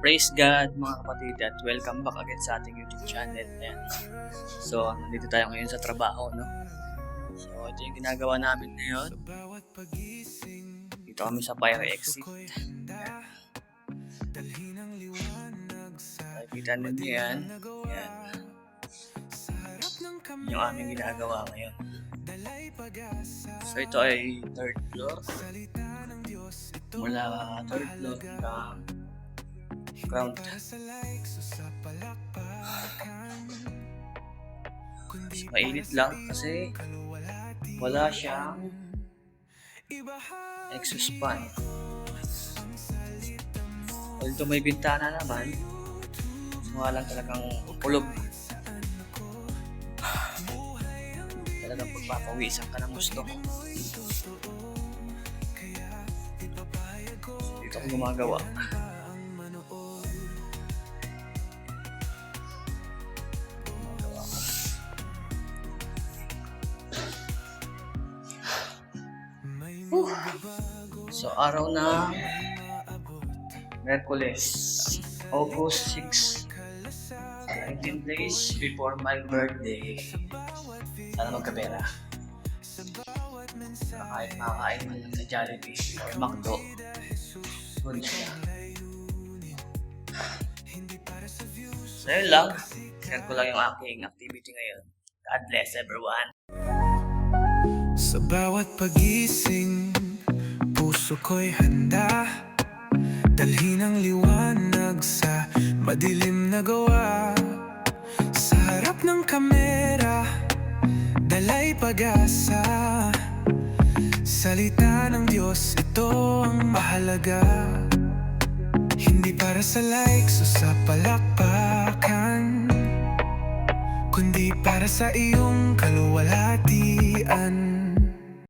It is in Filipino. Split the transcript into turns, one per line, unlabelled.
Praise God mga kapatid at welcome back again sa ating YouTube channel. Ayan. So, nandito tayo ngayon sa trabaho, no? So, ito yung ginagawa namin ngayon. Dito kami sa fire exit. Nakikita ninyo yan. Ayan. Yung aming ginagawa ngayon. So, ito ay third floor. Mula third floor hanggang ground. Mainit lang kasi wala siyang exhaust fan. Although may bintana naman, wala lang talagang kulob. Talagang pagpapawisan ka ng gusto. Dito gumagawa. Gumagawa Whew. So, araw na Merkules, August 6. 19 days before my birthday. Sana magkapera. Kahit makakain man lang sa Jollibee or McDo. Good siya. So yun lang. Share ko lang yung aking activity ngayon. God bless everyone.
Sa bawat pagising, puso ko'y handa. Dalhin ang liwanag sa madilim na gawa. Sa harap ng kamera, dalay pag-asa. Salita ng Diyos, ito ang mahalaga. Hindi para sa likes o sa palakpakan Kundi para sa iyong kaluwagan